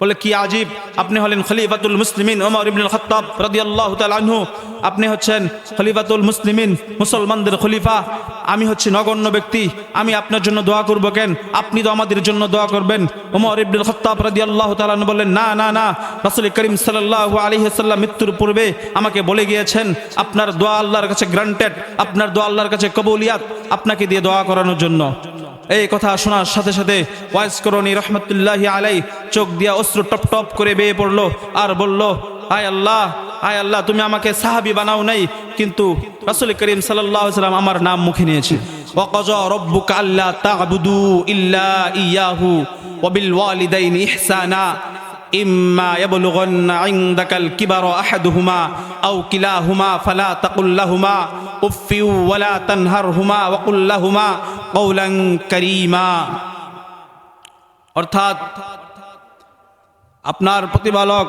বলে, কি আজীব, আপনি হলেন খলিফাতুল মুসলিমিন ওমর ইবনুল খত্তাব রাদিয়াল্লাহু তাআলা আনহু। আপনি হচ্ছেন খলিফাতুল মুসলিমিন, মুসলমানদের খলিফা। আমি হচ্ছি নগণ্য ব্যক্তি। আমি আপনার জন্য দোয়া করব কেন? আপনি তো আমাদের জন্য দোয়া করবেন। ওমর ইবনুল খত্তাব রাদিয়াল্লাহু তাআলা বললেন, না না না। রাসূল করিম সাল্লাল্লাহু আলাইহি সাল্লাম মৃত্যুর পূর্বে আমাকে বলে গিয়েছেন, আপনার দোয়া আল্লাহর কাছে গ্রান্টেড, আপনার দোয়া আল্লাহর কাছে কবুলিয়াত, আপনাকে দিয়ে দোয়া করানোর জন্য। এই কথা শোনার সাথে সাথে ওয়াইস করণী রহমতুল্লাহ আলাই চোখ দিয়া অস্ত্র টপ টপ করে বেয়ে পড়ল আর বলল আয় আল্লাহ আয় আল্লাহ, তুমি আমাকে সাহাবি বানাও নাই, কিন্তু রাসুল করিম সাল্লাম আমার নাম মুখে নিয়েছে। ইল্লা ইয়াহু বিল ওয়ালিদাইনি ইহসানা। إما يبلغن عندك الكبر أحدهما أو كلاهما فلا تقل لهما أف ولا تنهرهما وقل لهما قولا كريما অর্থাৎ আপনার প্রতিপালক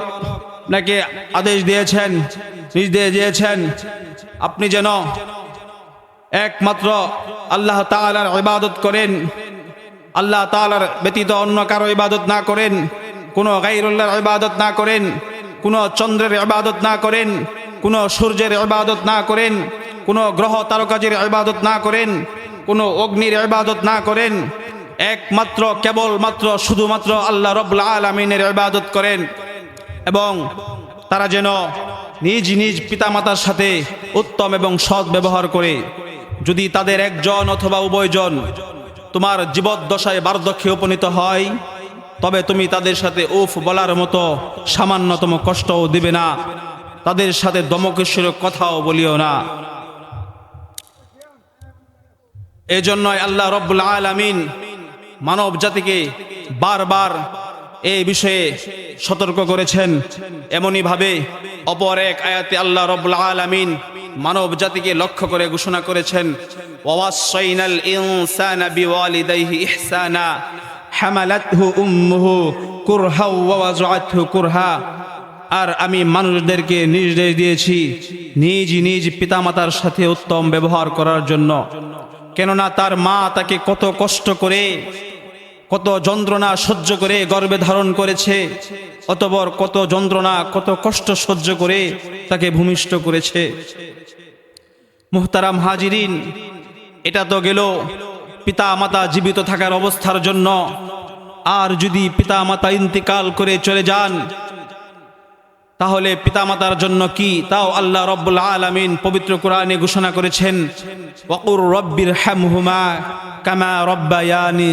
নাকি আদেশ দিয়েছেন নির্দেশ দিয়েছেন আপনি যেন একমাত্র আল্লাহ তাআলার ইবাদত করেন আল্লাহ তাআলার ব্যতীত অন্য কারো ইবাদত না করেন কোনো গাইরুল্লাহর ইবাদত না করেন, কোনো চন্দ্রের ইবাদত না করেন, কোনো সূর্যের ইবাদত না করেন, কোনো গ্রহ তারকাজের ইবাদত না করেন, কোনো অগ্নির ইবাদত না করেন, একমাত্র, কেবলমাত্র, শুধুমাত্র আল্লাহ রব্লা আলমিনের ইবাদত করেন এবং তারা যেন নিজ নিজ পিতামাতার সাথে উত্তম এবং সৎ ব্যবহার করে। যদি তাদের একজন অথবা উভয়জন তোমার জীবদ্দশায় বার্ধক্যে উপনীত হয় তবে তুমি তাদের সাথে উফ বলার মতো সামান্যতম কষ্টও দিবে না। তাদের সাথে দমকেশ্বর কথাও বলিও না। এই জন্যই আল্লাহ রব্বুল আলামিন মানব জাতিকে বারবার এই বিষয়ে সতর্ক করেছেন। এমনই ভাবে অপর এক আয়াতে আল্লাহ রব্বুল আলামিন মানব জাতিকে লক্ষ্য করে ঘোষণা করেছেন, ওয়াসাইনাল ইনসানা বিওয়ালিদাইহি ইহসানা। হামালাতহু উম্মুহু কুরহা ওয়া ওয়াজআতহু কুরহা। আর আমি মানুষদেরকে নির্দেশ দিয়েছি নিজ নিজ পিতামাতার সাথে উত্তম ব্যবহার করার জন্য। কেননা তার মা তাকে কত কষ্ট করে, কত যন্ত্রণা সহ্য করে গর্ভে ধারণ করেছে অতবর কত যন্ত্রণা, কত কষ্ট সহ্য করে তাকে ভূমিষ্ঠ করেছে। মুহতারাম হাজিরিন, এটা তো গেল পিতা মাতা জীবিত থাকার অবস্থার জন্য আর যদি পিতা মাতা ইন্তিকাল করে চলে যান, তাহলে পিতামাতার জন্য কি? তাও আল্লাহ রব্বুল আলামিন পবিত্র কোরআনে ঘোষণা করেছেন কামা রব্বায়ানি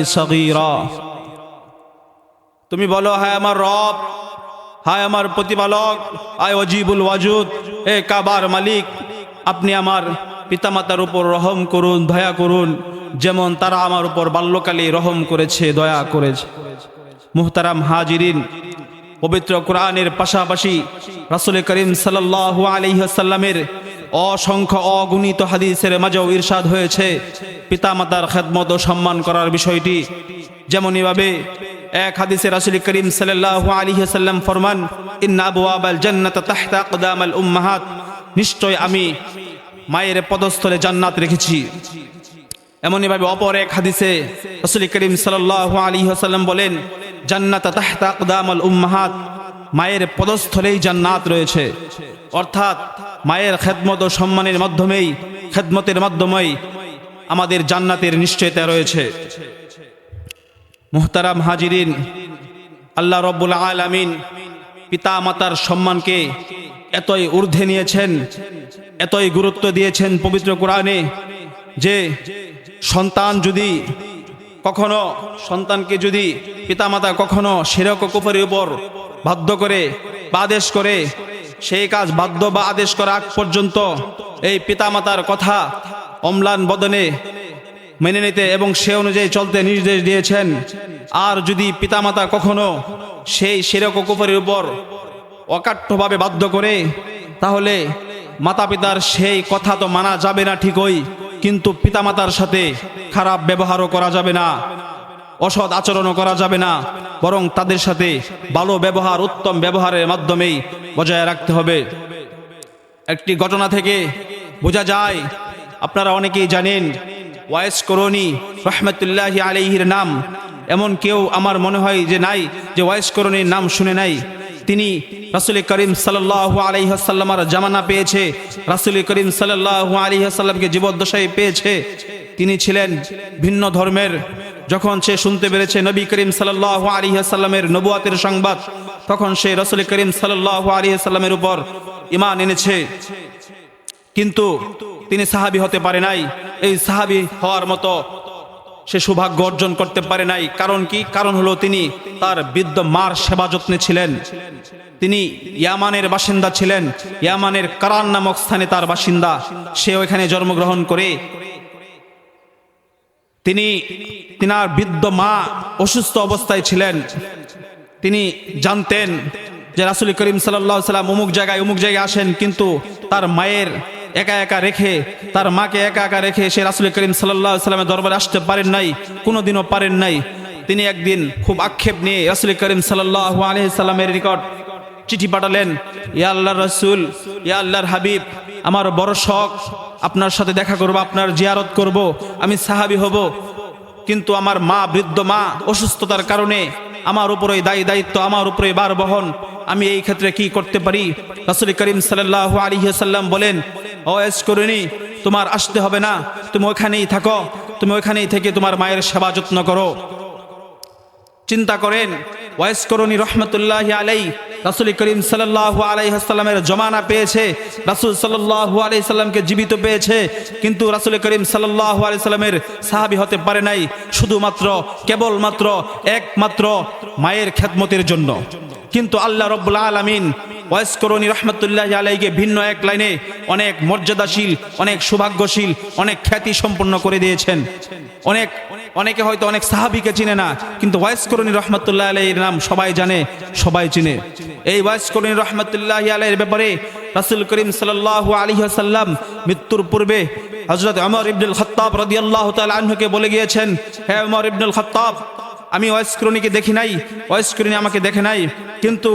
তুমি বলো, হায় আমার রব, হায় আমার প্রতিপালক আয় অজিবুল ওয়াজুদ এ কাবার মালিক, আপনি আমার পিতামাতার উপর রহম করুন, দয়া করুন। যেমন তারা আমার উপর বাল্যকালে রহম করেছে, দয়া করেছে। মুহতারাম হাজিরিন, পবিত্র কোরআনের পাশাপাশি রাসুল করিম সাল্লাল্লাহু আলাইসাল্লামের অসংখ্য অগুণিত হাদিসের মাঝেও ইরশাদ হয়েছে। পিতামাতার খেদমত ও সম্মান করার বিষয়টি যেমনইভাবে এক হাদিসে রাসুল করিম সাল্লাল্লাহু আলাইহি সাল্লাম ফরমান, ইন্না আবওয়াবাল জান্নাত তাহতা আকদামাল উম্মাহাত। নিশ্চয় আমি মায়ের পদস্থলে জান্নাত রেখেছি। এমনইভাবে অপর এক হাদিসে রসুল করিম সাল্লাল্লাহু আলাইহি সাল্লাম বলেন, জান্নাত তাহতা আকদামাল উম্মাহাত। মায়ের পদস্থলেই জান্নাত রয়েছে। অর্থাৎ মায়ের খেদমত ও সম্মানের মাধ্যমেই, খেদমতের মাধ্যমেই আমাদের জান্নাতের নিশ্চয়তা রয়েছে। মুহতারাম হাজিরিন, আল্লাহ রব্বুল আলামিন পিতা মাতার সম্মানকে এতই ঊর্ধ্বে নিয়েছেন এতই গুরুত্ব দিয়েছেন পবিত্র কোরআনে যে সন্তান যদি কখনো সন্তানকে যদি পিতামাতা কখনো সেরক কুফরের উপর বাধ্য করে বা আদেশ করে, সেই কাজ বাধ্য বা আদেশ করা আগ পর্যন্ত এই পিতামাতার কথা অম্লান বদনে মেনে নিতে এবং সে অনুযায়ী চলতে নির্দেশ দিয়েছেন। আর যদি পিতামাতা কখনো সেই সেরক কুফরের উপর অকাঠ্যভাবে বাধ্য করে, তাহলে মাতা পিতার সেই কথা তো মানা যাবে না ঠিকই, কিন্তু পিতামাতার সাথে খারাপ ব্যবহারও করা যাবে না, অসৎ আচরণও করা যাবে না, বরং তাদের সাথে ভালো ব্যবহার, উত্তম ব্যবহারের মাধ্যমেই বজায় রাখতে হবে। একটি ঘটনা থেকে বোঝা যায়, আপনারা অনেকেই জানেন, ওয়াইস করণী রহমতুল্লাহ আলিহির নাম, এমন কেউ আমার মনে হয় যে নাই, যে ওয়াইসকরণীর নাম শুনে নাই। তিনি রাসুল করিম সাল্লাহ আলহিহাসাল্লামার জামানা পেয়েছে। রাসুল করিম সাল্লাহ আলহিহাসাল্লামকে জীবদ্দশায় পেয়েছে। তিনি ছিলেন ভিন্ন ধর্মের। যখন সে শুনতে পেরেছে নবী করিম সাল্লাহ আলহিহাসাল্লামের নবুয়াতের সংবাদ, তখন সে রসুল করিম সাল্লাহ আলহিহাসাল্লামের উপর ইমান এনেছে। কিন্তু তিনি সাহাবি হতে পারে নাই। এই সাহাবি হওয়ার মতো সে সৌভাগ্য অর্জন করতে পারে নাই। কারণ কি? কারণ হলো তিনি তার বৃদ্ধ মার সেবা যত্নে ছিলেন। তিনি ইয়ামানের বাসিন্দা ছিলেন। ইয়ামানের কারান নামক স্থানে তার বাসিন্দা। সে ওইখানে জন্মগ্রহণ করে তিনি তিনার বৃদ্ধ মা অসুস্থ অবস্থায় ছিলেন। তিনি জানতেন যে রাসুল করিম সাল্লাম অমুক জায়গায় অমুক জায়গায় আসেন, কিন্তু তার মায়ের একা একা রেখে, তার মাকে একা একা রেখে সে রাসুল করিম সাল্লাহ সাল্লামের দরবারে আসতে পারেন নাই, কোনোদিনও পারেন নাই। তিনি একদিন খুব আক্ষেপ নিয়ে রাসুল করিম সাল্লাহ আলহিসাল্লামের নিকট চিঠি পাঠালেন, ইয়া আল্লাহ রসুল, ইয়া আল্লাহর হাবিব, আমার বড় শখ, আপনার সাথে দেখা করব, আপনার জিয়ারত করব, আমি সাহাবি হব। কিন্তু আমার মা, বৃদ্ধ মা, অসুস্থতার কারণে আমার উপরে দায়ী দায়িত্ব, আমার উপরে বার বহন। আমি এই ক্ষেত্রে কি করতে পারি? রাসুল করিম সাল্লাহ আলিহাল্লাম বলেন অয়েস করিনি, তোমার আসতে হবে না, তুমি ওখানেই থাকো, তুমি ওখানেই থেকে তোমার মায়ের সেবা যত্ন করো। চিন্তা করেন ওয়াইস করণী রহমতুল্লাহ আলাই রাসুল করিম সাল্লাহ আলাইসাল্লামের জমানা পেয়েছে, রাসুল সাল্লাহ আলাই সাল্লামকে জীবিত পেয়েছে, কিন্তু রাসুল করিম সাল্লাহ আলাই সাল্লামের সাহাবি হতে পারে নাই, শুধুমাত্র, কেবলমাত্র, একমাত্র মায়ের খেদমতের জন্য। কিন্তু আল্লাহ রব্বুল আলমিন ওয়াইস করণী রহমতুল্লাহ আলাইকে ভিন্ন এক লাইনে অনেক মর্যাদাশীল, অনেক সৌভাগ্যশীল, অনেক খ্যাতি সম্পন্ন করে দিয়েছেন। অনেক, অনেকে হয়তো অনেক সাহাবিকে চিনে না, কিন্তু ওয়াইস করণী রহমতুল্লাহ আলাইয়ের নাম সবাই জানে, সবাই চিনে। এই ওয়াইস করণী রহমতুল্লাহ আলাইয়ের ব্যাপারে রাসুল করিম সাল্লাহ আলী সাল্লাম মৃত্যুর পূর্বে হজরত অমর ইবনুল খত্তাব রদি আল্লাহ আনহুকে বলে গিয়েছেন হ্যাঁ অমর ইবনুল খত্তাব, আমি ওয়াইসকরণীকে দেখি নাই ওয়াইসকরণী আমাকে দেখে নাই, কিন্তু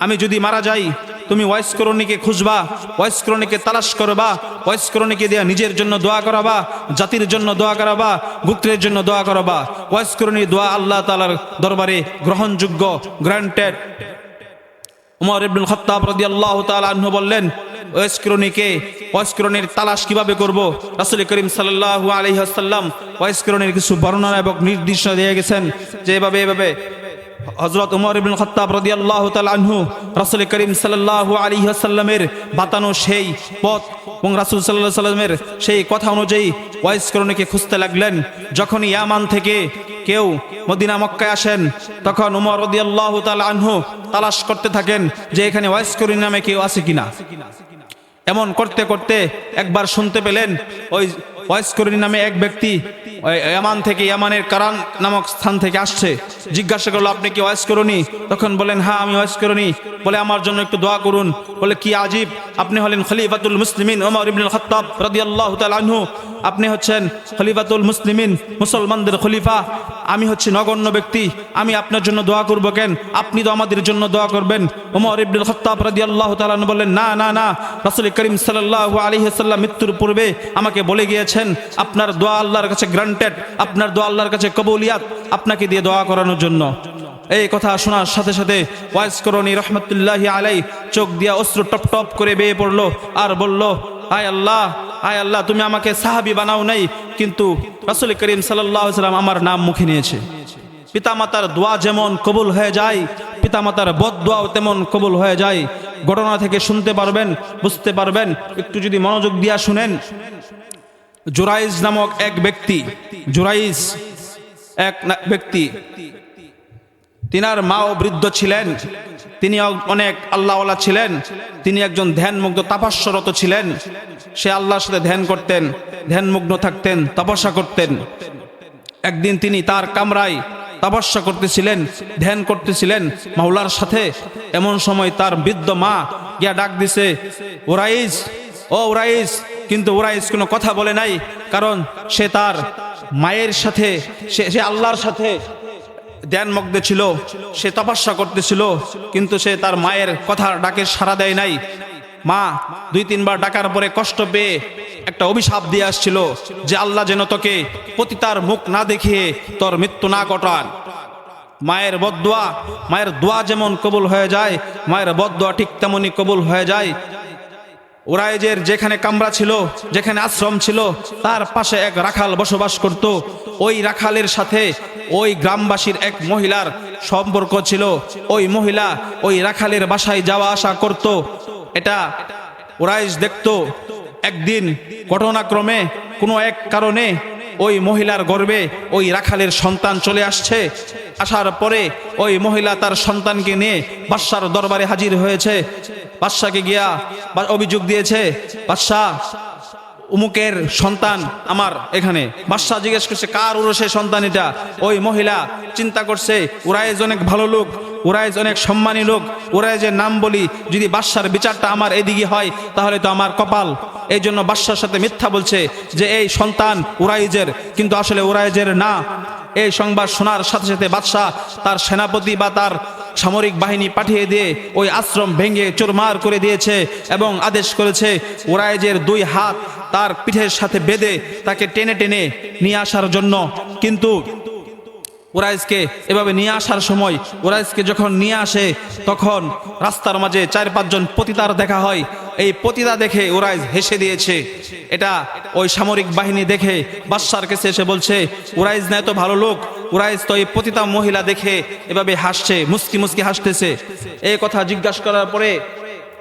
আমি যদি মারা যাই, তুমি ওয়াইসকরণীকে খুঁজবা ওয়াইসকরণীকে তালাশ করবা ওয়াইসকরণীকে দেয়া নিজের জন্য দোয়া করাবা, জাতির জন্য দোয়া করাবা, গুত্রের জন্য দোয়া করাবা। ওয়াইসকরণীর দোয়া আল্লাহ তালার দরবারে গ্রহণযোগ্য, গ্রান্টেড। উমর তাআলা বললেন করিম আলাইহি কিছু নির্দিষ্ট দিয়ে গেছেন যে এভাবে এভাবে হজরত উমর ইবনুল খত্তাব রাদিয়াল্লাহু তাআলা আনহু রাসূল করিম সাল্লাল্লাহু আলাইহি ওয়াসাল্লামের বাতানো সেই পথ এবং রাসূল সাল্লাল্লাহু আলাইহি ওয়াসাল্লামের সেই কথা অনুযায়ী ওয়াইসকরণীকে খুঁজতে লাগলেন। যখন ইয়ামান থেকে কেউ মদিনা মক্কায় আসেন, তখন উমর রদিয়াল্লাহু তাআলা আনহু তালাশ করতে থাকেন যে এখানে ওয়াইসকরী নামে কেউ আছে কিনা। এমন করতে করতে একবার শুনতে পেলেন, ওই ওয়াইসকরী নামে এক ব্যক্তি ইয়ামান থেকে, ইয়ামানের কারান নামক স্থান থেকে আসছে। জিজ্ঞাসা করল, আপনি কি ওয়াইসকরণী তখন বলেন হ্যাঁ আমি ওয়াইসকরণী বলে, আমার জন্য একটু দোয়া করুন। বলে, কি আজিব, আপনি হলেন খলিফাতুল মুসলিমিন ওমর ইবনুল খাত্তাব রাদিয়াল্লাহু তাআলা আনহু। আপনি হচ্ছেন খলিফাতুল মুসলিমিন, মুসলমানদের খলিফা। আমি হচ্ছি নগণ্য ব্যক্তি। আমি আপনার জন্য দোয়া করব কেন? আপনি তো আমাদের জন্য দোয়া করবেন। ওমর ইবনুল খাত্তাব রাদিয়াল্লাহু তাআলা আনহু বললেন, না না না। রাসূল করিম সাল্লাল্লাহু আলাইহি সাল্লাম মৃত্যুর পূর্বে আমাকে বলে গিয়েছেন, আপনার দোয়া আল্লাহর কাছে গ্রান্টেড আপনার দোয়া আল্লাহর কাছে কবুলিয়াত, আপনাকে দিয়ে দোয়া করানোর জন্য। এই কথা শোনার সাথে সাথে ওয়াইস করণী রহমতুল্লাহ আলাই চোখ দিয়া অস্ত্র টপ টপ করে বেয়ে পড়ল আর বলল আয় আল্লাহ আয় আল্লাহ, তুমি আমাকে সাহাবি বানাও নাই, কিন্তু রাসুল করিম সাল্লাম আমার নাম মুখে নিয়েছে। পিতামাতার দোয়া যেমন কবুল হয়ে যায়, পিতামাতার বদ দোয়াও তেমন কবুল হয়ে যায়। ঘটনা থেকে শুনতে পারবেন, বুঝতে পারবেন, একটু যদি মনোযোগ দিয়া শুনেন। জোরাইজ নামক এক ব্যক্তি, জোরাইজ এক ব্যক্তি তিনার মাও বৃদ্ধ ছিলেন, তিনি অনেক আল্লাহওয়ালা ছিলেন, তিনি একজন ধ্যানমুগ্ধ তাপাস্যরত ছিলেন। সে আল্লাহর সাথে ধ্যান করতেন ধ্যানমগ্ন থাকতেন, তপস্যা করতেন। একদিন তিনি তার কামরায় তপস্যা করতেছিলেন, ধ্যান করতেছিলেন, মাওলার সাথে। এমন সময় তার বৃদ্ধ মা গিয়া ডাক দিছে ওরাইজ ও ওরাইজ কিন্তু ওরাইজ কোনো কথা বলে নাই, কারণ সে তার মায়ের সাথে, সে সে আল্লাহর সাথে ধ্যানমগ্ন ছিল, সে তপস্যা করতেছিল, কিন্তু সে তার মায়ের কথা ডাকে সাড়া দেয় নাই। মা, দুই তিনবার ডাকার পরে কষ্ট পেয়ে একটা অভিশাপ দিয়ে আসছিল যে আল্লাহ যেন তোকে পতিতার মুখ না দেখিয়ে তোর মৃত্যু না ঘটান। মায়ের বদদোয়া মায়ের দোয়া যেমন কবুল হয়ে যায়, মায়ের বদদোয়া ঠিক তেমনই কবুল হয়ে যায়। ওরাইজের যেখানে কামরা ছিল, যেখানে আশ্রম ছিল, তার পাশে এক রাখাল বসবাস করত। ওই রাখালের সাথে ওই গ্রামবাসীর এক মহিলার সম্পর্ক ছিল। ওই মহিলা ওই রাখালের বাসায় যাওয়া আসা করত। এটা ওরাইজ দেখত। একদিন ঘটনাক্রমে কোনো এক কারণে ওই মহিলার গর্বে ওই রাখালের সন্তান চলে আসছে। আসার পরে ওই মহিলা তার সন্তানকে নিয়ে বাদশার দরবারে হাজির হয়েছে। বাদশাকে গিয়া অভিযোগ দিয়েছে বাদশাহ উমুকের সন্তান আমার এখানে। বাদশাহ জিজ্ঞেস করছে, কার উরসে সন্তান এটা? ওই মহিলা চিন্তা করছে, উরাইজ অনেক ভালো লোক, উরাইজ অনেক সম্মানী লোক, উরাইজের নাম বলি যদি বাদশার বিচারটা আমার এদিকে হয়, তাহলে তো আমার কপাল। এই জন্য বাদশার সাথে মিথ্যা বলছে যে এই সন্তান ওরাইজের কিন্তু আসলে উরাইজের না। এই সংবাদ শোনার সাথে সাথে বাদশাহ তার সেনাপতি বা তার সামরিক বাহিনী পাঠিয়ে দিয়ে ওই আশ্রম ভেঙে চোরমার করে দিয়েছে এবং আদেশ করেছে ওরাইজের দুই হাত তার পিঠের সাথে বেঁধে তাকে টেনে টেনে নিয়ে আসার জন্য। কিন্তু ওরাইজকে এভাবে নিয়ে আসার সময় ওরাইজকে যখন নিয়ে আসে, তখন রাস্তার মাঝে চার পাঁচজন পতিতার দেখা হয়। এই পতিতা দেখে ওরাইজ হেসে দিয়েছে। এটা ওই সামরিক বাহিনী দেখে বাদশার কাছে এসে বলছে, ওরাইজ না এত ভালো লোক ওরাইজ তো এই পতিতা মহিলা দেখে এভাবে হাসছে, মুস্কি মুস্কি হাসতেছে। এই কথা জিজ্ঞাসা করার পরে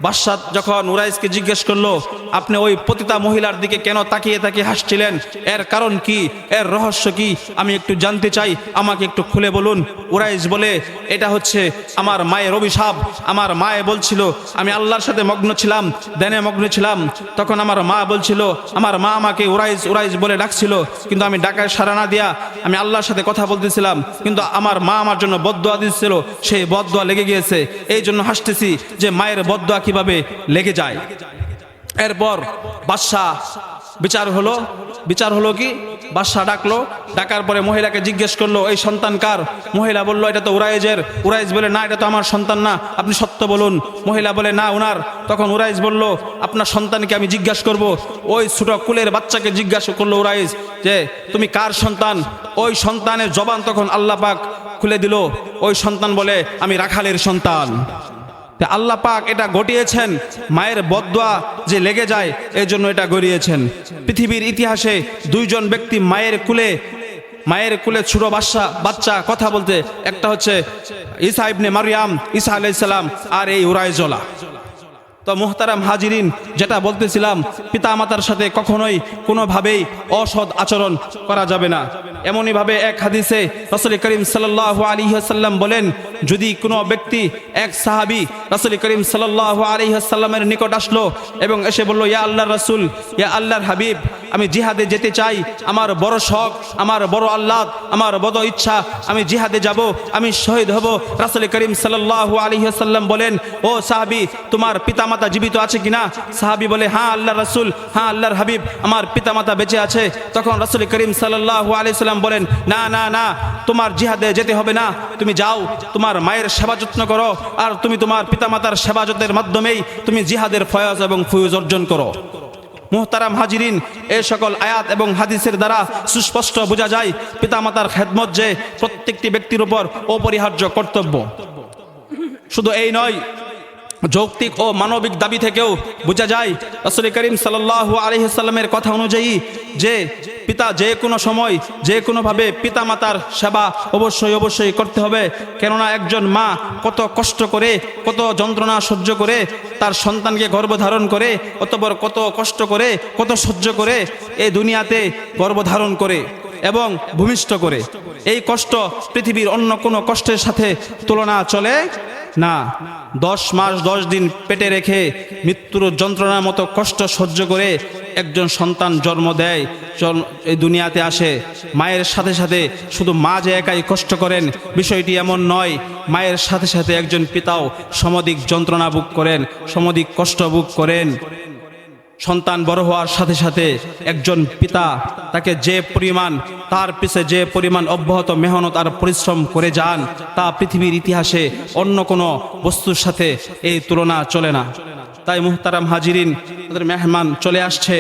বাদশাহ যখন উরাইজকে জিজ্ঞেস করল, আপনি ওই পতিতা মহিলার দিকে কেন তাকিয়ে তাকিয়ে হাসছিলেন? এর কারণ কি? এর রহস্য কি? আমি একটু জানতে চাই, আমাকে একটু খুলে বলুন। উরাইজ বলে, এটা হচ্ছে আমার মায়ের অভিশাপ। আমার মায়ে বলছিল, আমি আল্লাহর সাথে মগ্ন ছিলাম দেনে মগ্ন ছিলাম। তখন আমার মা বলছিল, আমার মা আমাকে উরাইজ উরাইজ বলে ডাকছিল, কিন্তু আমি ডাকায় সারা না দিয়া আমি আল্লাহর সাথে কথা বলতেছিলাম। কিন্তু আমার মা আমার জন্য বদদোয়া দিচ্ছিল সেই বদদোয়া লেগে গিয়েছে। এই জন্য হাসতেছি যে মায়ের বদদোয়া কীভাবে লেগে যায়। এরপর বাদশাহ বিচার হলো। বিচার হলো কি? বাদশাহ ডাকলো। ডাকার পরে মহিলাকে জিজ্ঞেস করল, এই সন্তান কার? মহিলা বলল, এটা তো উরাইজের। উরাইজ বলে, না, এটা তো আমার সন্তান না, আপনি সত্য বলুন। মহিলা বলে, না, উনার। তখন উরাইজ বলল, আপনার সন্তানকে আমি জিজ্ঞাসা করব। ওই ছোট কুলের বাচ্চাকে জিজ্ঞাসা করল উরাইজ যে, তুমি কার সন্তান? ওই সন্তানের জবান তখন আল্লাহ পাক খুলে দিল। ওই সন্তান বলে, আমি রাখালের সন্তান। আল্লাহ পাক এটা ঘটিয়েছেন, মায়ের বদদোয়া যে লেগে যায় এই জন্য এটা গড়িয়েছেন। পৃথিবীর ইতিহাসে দুইজন ব্যক্তি মায়ের কুলে মায়ের কুলে ছোট বাচ্চা বাচ্চা কথা বলতে, একটা হচ্ছে ঈসা ইবনে মারিয়াম ঈসা আলাইসালাম আর এই উরাইজলা তো মুহতারাম হাজিরিন, যেটা বলতেছিলাম পিতা মাতার সাথে কখনোই কোনোভাবেই অসৎ আচরণ করা যাবে না। এমনইভাবে এক হাদিসে রসুল করিম সাল্লাহ আলী সাল্লাম বলেন যদি কোনো ব্যক্তি এক সাহাবি রসুল করিম সাল্লাহ আলী সাল্লামের নিকট আসলো এবং এসে বলল, ইয়া আল্লাহ রসুল, ইয়া আল্লাহর হাবিব, আমি জিহাদে যেতে চাই, আমার বড় শখ, আমার বড় আল্লাহ আমার বড় ইচ্ছা, আমি জিহাদে যাব, আমি শহীদ হব। রাসুল করিম সাল্লাহ আলী সাল্লাম বলেন, ও সাহাবি, তোমার পিতামাতা জীবিত আছে কিনা? সাহাবি বলে হ্যাঁ আল্লাহ রসুল হ্যাঁ আল্লাহর হাবিব, আমার পিতামাতা বেঁচে আছে। তখন রাসুল করিম সাল্লাহ আলি সাল্লাম বলেন, না না না, তোমার জিহাদে যেতে হবে না, তুমি যাও, তোমার মায়ের সেবা যত্ন করো, আর তুমি তোমার পিতামাতার সেবা যত্নের মাধ্যমেই তুমি জিহাদের ফয়াজ এবং ফুয়ুজ অর্জন করো। মোহতারাম হাজিরিন, এ সকল আয়াত এবং হাদিসের দ্বারা সুস্পষ্ট বোঝা যায় পিতামাতার খেদমত যে প্রত্যেকটি ব্যক্তির উপর অপরিহার্য কর্তব্য। শুধু এই নয় যৌক্তিক ও মানবিক দাবি থেকেও বোঝা যায় রসুল করিম সাল্লাহ আলহিসাল্লামের কথা অনুযায়ী যে পিতা যে কোনো সময়, যে কোনোভাবে পিতা মাতার সেবা অবশ্যই অবশ্যই করতে হবে। কেননা একজন মা কত কষ্ট করে, কত যন্ত্রণা সহ্য করে, তার সন্তানকে গর্ভধারণ করে, অতপর কত কষ্ট করে, কত সহ্য করে এই দুনিয়াতে গর্ভধারণ করে এবং ভূমিষ্ঠ করে। এই কষ্ট পৃথিবীর অন্য কোনো কষ্টের সাথে তুলনা চলে না, দশ মাস, দশ দিন পেটে রেখে মৃত্যুর যন্ত্রণার মতো কষ্ট সহ্য করে একজন সন্তান জন্ম দেয় এই দুনিয়াতে আসে। মায়ের সাথে সাথে শুধু মা যে একাই কষ্ট করেন, বিষয়টি এমন নয়, মায়ের সাথে সাথে একজন পিতাও সমধিক যন্ত্রণা বুক করেন, সমধিক কষ্ট বুক করেন। সন্তান বড় হওয়ার সাথে সাথে একজন পিতা তাকে যে পরিমাণ, তার পিছে যে পরিমাণ অব্যাহত মেহনত আর পরিশ্রম করে যান, তা পৃথিবীর ইতিহাসে অন্য কোনো বস্তুর সাথে এই তুলনা চলে না। তাই মুহতারাম হাজিরিন, তাদের মেহমান চলে আসছে।